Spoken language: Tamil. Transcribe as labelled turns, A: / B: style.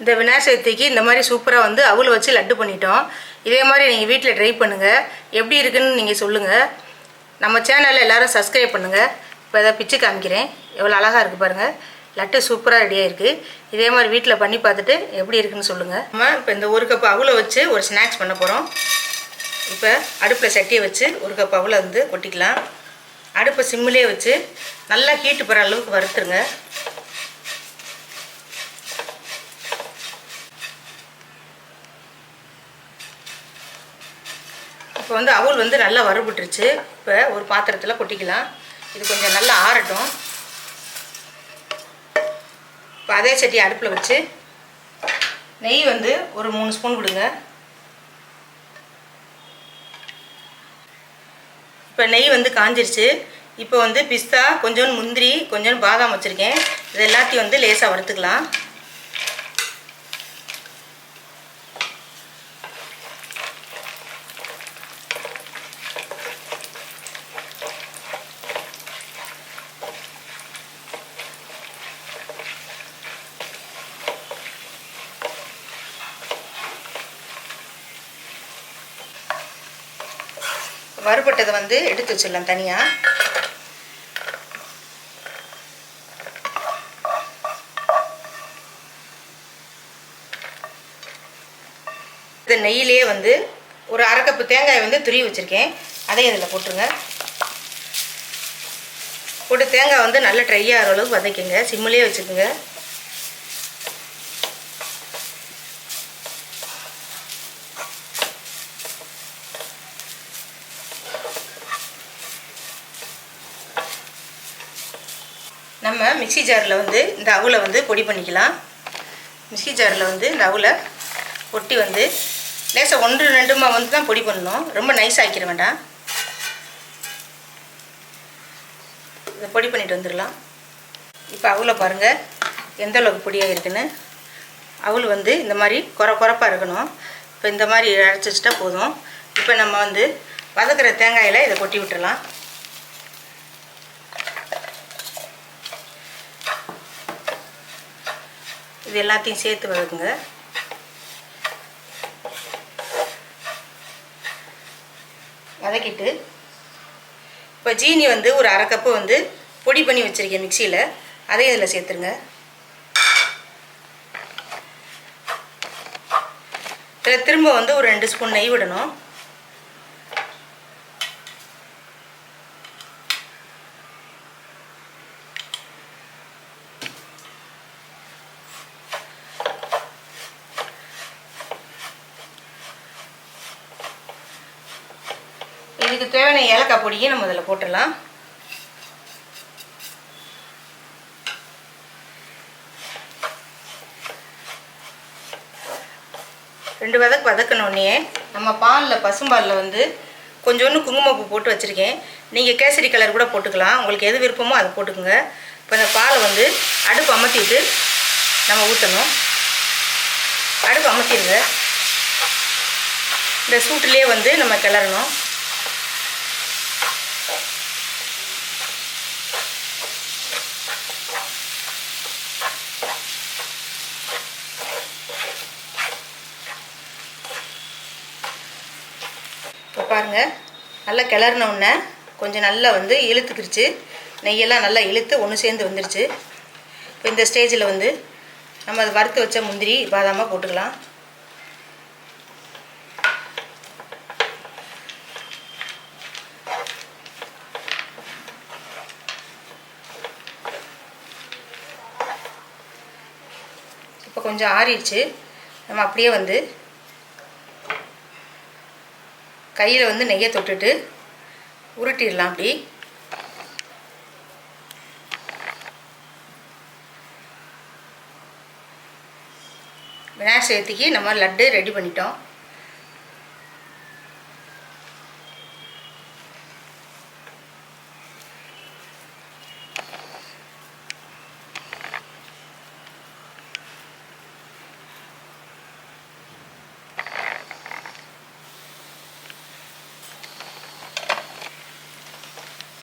A: இந்த விநாயகர் சதுர்த்திக்கு இந்த மாதிரி சூப்பராக வந்து அவுள் வச்சு லட்டு பண்ணிட்டோம். இதே மாதிரி நீங்கள் வீட்டில் ட்ரை பண்ணுங்கள் எப்படி இருக்குன்னு நீங்கள் சொல்லுங்கள் நம்ம சேனலில் எல்லோரும் சப்ஸ்கிரைப் பண்ணுங்கள் இப்போ இதை பிச்சு காமிக்கிறேன். எவ்வளோ அழகாக இருக்குது பாருங்கள் லட்டு சூப்பராக ரெடியாக இருக்குது இதே மாதிரி வீட்டில் பண்ணி பார்த்துட்டு எப்படி இருக்குன்னு சொல்லுங்கள் நம்ம இப்போ இந்த ஒரு கப் அவுல வச்சு ஒரு ஸ்நாக்ஸ் பண்ண போகிறோம் இப்போ அடுப்பில் சட்டியை வச்சு ஒரு கப் அவுல வந்து கொட்டிக்கலாம். அடுப்பை சிம்மிலே வச்சு நல்லா ஹீட்டு போகிற அளவுக்கு வறுத்துருங்க. இப்போ வந்து அவுள் வந்து நல்லா வறுபட்டுருச்சு. இப்போ ஒரு பாத்திரத்தில் கொட்டிக்கலாம். இது கொஞ்சம் நல்லா ஆறட்டும். இப்போ அதே சட்டி அடுப்பில் வச்சு நெய் வந்து ஒரு மூணு ஸ்பூன் விடுங்க. இப்போ நெய் வந்து காஞ்சிருச்சு. இப்போ வந்து பிஸ்தா கொஞ்சோண்டு முந்திரி கொஞ்சோண்டு பாதாம் வச்சுருக்கேன். இது எல்லாத்தையும் வந்து லேசாக வறுத்துக்கலாம். வறுபட்டதை வந்து எடுத்து வச்சிடலாம் தனியாக இந்த நெய்யிலே வந்து ஒரு அரை கப்பு தேங்காய் வந்து துருவி வச்சுருக்கேன். அதையும் இதில் போட்டுருங்க. போட்டு தேங்காய் வந்து நல்லா ட்ரை ஆகிற அளவுக்கு வதக்கிங்க. சிம்மிலே வச்சுக்கோங்க. நம்ம மிக்சி ஜாரில் வந்து இந்த அவுலை வந்து பொடி பண்ணிக்கலாம். மிக்சி ஜாரில் வந்து இந்த அவுலை ஒட்டி வந்து லேசாக ஒன்று ரெண்டுமா வந்து தான் பொடி பண்ணணும். ரொம்ப நைஸ் ஆக்கிட வேண்டாம். இதை பொடி பண்ணிட்டு வந்துடலாம். இப்போ அவுலை பாருங்கள் எந்த அளவுக்கு பொடியாக இருக்குன்னு. அவுள் வந்து இந்த மாதிரி குறை குறைப்பாக இருக்கணும். இப்போ இந்த மாதிரி அரைச்சி வச்சுட்டா போதும். இப்போ நம்ம வந்து வதக்கிற தேங்காயில் இதை கொட்டி விட்டுடலாம். இது எல்லாத்தையும் சேர்த்து வதக்குங்க. வதக்கிட்டு இப்போ ஜீனி வந்து ஒரு அரை கப்பு வந்து பொடி பண்ணி வச்சுருக்கேன் மிக்சியில். அதையும் இதில் சேர்த்துருங்க. இதில் திரும்ப வந்து ஒரு ரெண்டு ஸ்பூன் நெய் விடணும். இதுக்கு தேவையான ஏலக்காய் பொடியை நம்ம இதில் போட்டுடலாம். ரெண்டு வதக்கு வதக்கணுன்னே நம்ம பாலில் பசும்பாலில் வந்து கொஞ்சோண்டு குங்குமப்பூ போட்டு வச்சுருக்கேன். நீங்கள் கேசரி கலர் கூட போட்டுக்கலாம். உங்களுக்கு எது விருப்பமோ அதை போட்டுக்கோங்க. இப்போ இந்த பாலை வந்து அடுப்பு அமர்த்திட்டு நம்ம ஊற்றணும் அடுப்பு அமர்த்திடுங்க இந்த சூட்டுலேயே வந்து நம்ம கிளறணும். பாருங்கள் நல்லா கிளறின உடனே கொஞ்சம் நல்லா வந்து இழுத்துக்கிருச்சு. நெய்யெல்லாம் நல்லா இழுத்து ஒன்று சேர்ந்து வந்துருச்சு. இப்போ இந்த ஸ்டேஜில் வந்து நம்ம அதை வறுத்து வச்ச முந்திரி பாதாமாக போட்டுக்கலாம். இப்போ கொஞ்சம் ஆறிடுச்சு. நம்ம அப்படியே வந்து கையில் வந்து நெய்யை தொட்டுட்டு உருட்டிடலாம் அப்படி. விநாயகர் சதுர்த்திக்கு நம்ம லட்டு ரெடி பண்ணிட்டோம்.